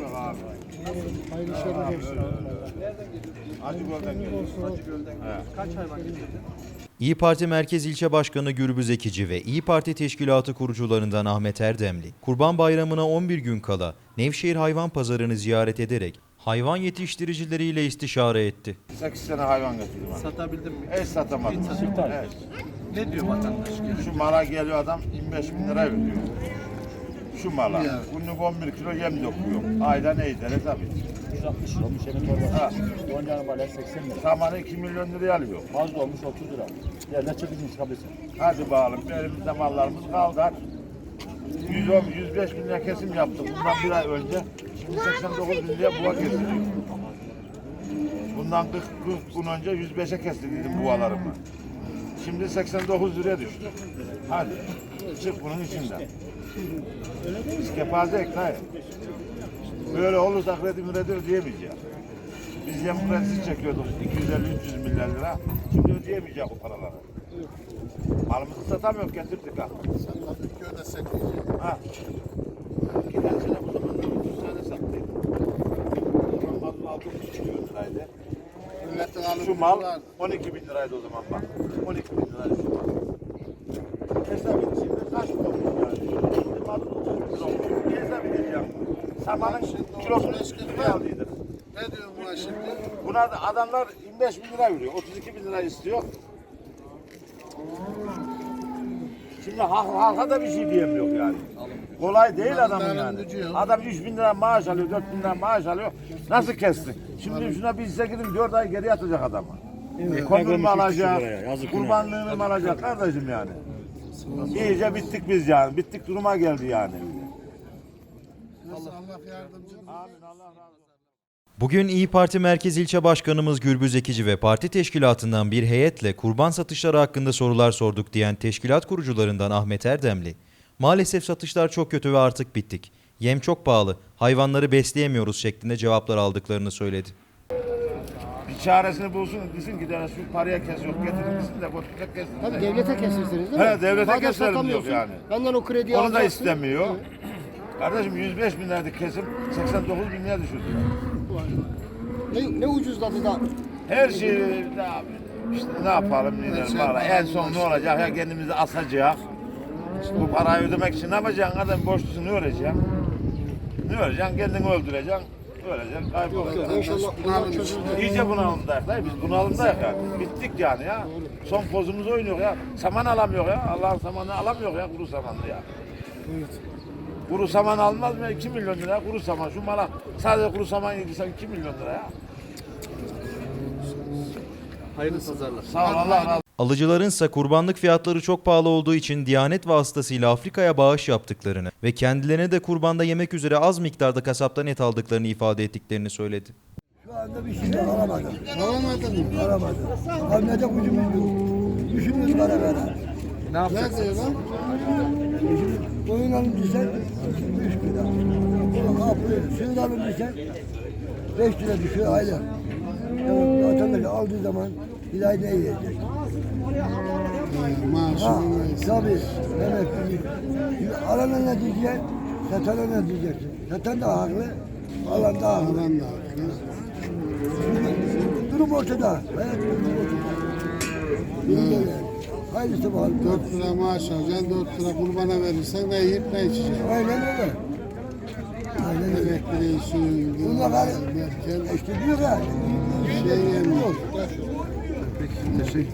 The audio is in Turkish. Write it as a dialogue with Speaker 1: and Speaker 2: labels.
Speaker 1: yok abi.
Speaker 2: Hayırlı işler olsun.
Speaker 1: Acıgöl'den geliyoruz. Acıgöl'den Kaç hayvan getirdin?
Speaker 3: İyi Parti Merkez İlçe Başkanı Gürbüz Ekici ve İyi Parti Teşkilatı kurucularından Ahmet Erdemli, Kurban Bayramı'na 11 gün kala Nevşehir Hayvan Pazarı'nı ziyaret ederek hayvan yetiştiricileriyle istişare etti.
Speaker 1: 8 sene hayvan getirdim ben.
Speaker 4: Satabildin mi?
Speaker 1: Hiç satamadım. Evet.
Speaker 4: Ne diyor vatandaş?
Speaker 1: Şu mala geliyor adam 25 bin lira veriyor. Şu mala. Günlük 11 kilo yem dokuyor. Ayda ne eder tabii.
Speaker 5: 160 lira olmuş senin torbası.
Speaker 1: Ha.
Speaker 5: Goncanın balya 80 lira.
Speaker 1: Samanı 2 milyon liraya alıyor.
Speaker 5: Fazla olmuş 30 lira. Yerine çekilmiş çıkabilirsin.
Speaker 1: Hadi bakalım elimizde mallarımız kaldı. 110, 105 bin lira kesim yaptık bundan bir ay önce. Şimdi 89 bin liraya buğa kesiliyor. Bundan 40, 40 gün önce 105'e kestirdiydim buğalarımı. Şimdi 89 liraya düştü. Hadi çık bunun içinden. Biz kepaze ekmeği. Böyle olursa kredi müredi ödeyemeyeceğiz. Biz yem kredisi çekiyorduk 250-300 milyar lira. Şimdi ödeyemeyeceğiz o paraları. Malımızı satamıyoruz getirdik ha. Ha. Geçen sene bu zamanlar 30 tane sattık. Malın altı buçuk milyon liraydı. Şu mal 12 bin liraydı o zaman bak. 12 bin mal. Hesap şimdi kaç kilo olmuş yani. Şimdi malın 30 bin lira olmuş. Bir hesap edeceğim. Samanın kilosunu 3 liraya aldıydık.
Speaker 2: Ne diyor buna şimdi?
Speaker 1: Buna da adamlar 25 bin lira veriyor. 32 bin lira istiyor. Şimdi halk, halka da bir şey diyemiyor yani. Kolay değil adamın yani. Adam 3 bin lira maaş alıyor, 4 bin lira maaş alıyor. Nasıl kessin? Şimdi şuna bir hisse gidin 4 ay geri atacak adamı. Ekonomi mi alacak, kurbanlığını mı alacak kardeşim yani. İyice bittik biz yani. Bittik duruma geldi yani.
Speaker 2: Allah
Speaker 1: Amin Allah razı olsun.
Speaker 3: Bugün İyi Parti Merkez İlçe Başkanımız Gürbüz Ekici ve parti teşkilatından bir heyetle kurban satışları hakkında sorular sorduk diyen teşkilat kurucularından Ahmet Erdemli, maalesef satışlar çok kötü ve artık bittik. Yem çok pahalı, hayvanları besleyemiyoruz şeklinde cevaplar aldıklarını söyledi.
Speaker 1: Çaresini bulsun, desin ki de şu paraya kes yok getirin desin de götürecek kesin.
Speaker 2: Tabii devlete kesirsiniz değil mi?
Speaker 1: He, devlete
Speaker 2: Madem
Speaker 1: keserim diyor yani.
Speaker 2: Benden o krediyi
Speaker 1: Onu da
Speaker 2: alacaksın.
Speaker 1: istemiyor. Kardeşim 105 bin liraydı kesim 89 bin liraya düşürdü.
Speaker 2: Ne, ne ucuzladı da
Speaker 1: Her şey ne yapayım? İşte ne yapalım ne edelim valla. En son ne olacak ya kendimizi asacak. Bu parayı ödemek için ne yapacaksın adam borçlusu ne öleceksin? Ne öleceksin? Kendini öldüreceksin. Öleceksin, kaybolacaksın.
Speaker 2: inşallah çözüldü.
Speaker 1: İyice bunalımdayız dayı. Biz bunalımdayız yani. Bittik yani ya. Son pozumuzu oynuyor ya. Saman alamıyor ya. Allah'ın samanı alamıyor ya kuru samanlı ya. Kuru saman almaz mı? 2 milyon lira kuru saman. Şu mala sadece kuru saman yedirsen 2 milyon lira ya.
Speaker 4: Hayırlı pazarlar.
Speaker 1: Sağ ol Allah razı.
Speaker 3: Alıcılarınsa kurbanlık fiyatları çok pahalı olduğu için Diyanet vasıtasıyla Afrika'ya bağış yaptıklarını ve kendilerine de kurbanda yemek üzere az miktarda kasaptan et aldıklarını ifade ettiklerini söyledi.
Speaker 6: Şu anda bir şey alamadım.
Speaker 2: Alamadın mı?
Speaker 6: Alamadım. Almayacak ucumuz yok. Düşündüğümüz para veren.
Speaker 4: Ne yapacaksın?
Speaker 2: Ne diyor lan?
Speaker 6: Koyun alın desen 3 lira. Sığır alın desen 5 lira düşüyor ayda. Yani vatandaş aldığı zaman ne yiyecek? Ha, tabii. Evet. Alana ne diyeceksin? Satana ne diyeceksin? Satan da haklı, alan da haklı.
Speaker 2: Alan da.
Speaker 6: Şimdi durum ortada. Hayat durum ortada. Böyle. Hayırlısı bakalım.
Speaker 2: 4 lira maaş alacaksın, 4 lira kurbana verirsen ne yiyip ne içeceksin.
Speaker 6: Aynen öyle. Aynen öyle.
Speaker 2: Elektriği, suyu,
Speaker 6: Bunlar var.
Speaker 2: derken
Speaker 6: İşte diyor ya.
Speaker 2: şey yemiyor. Teşekkür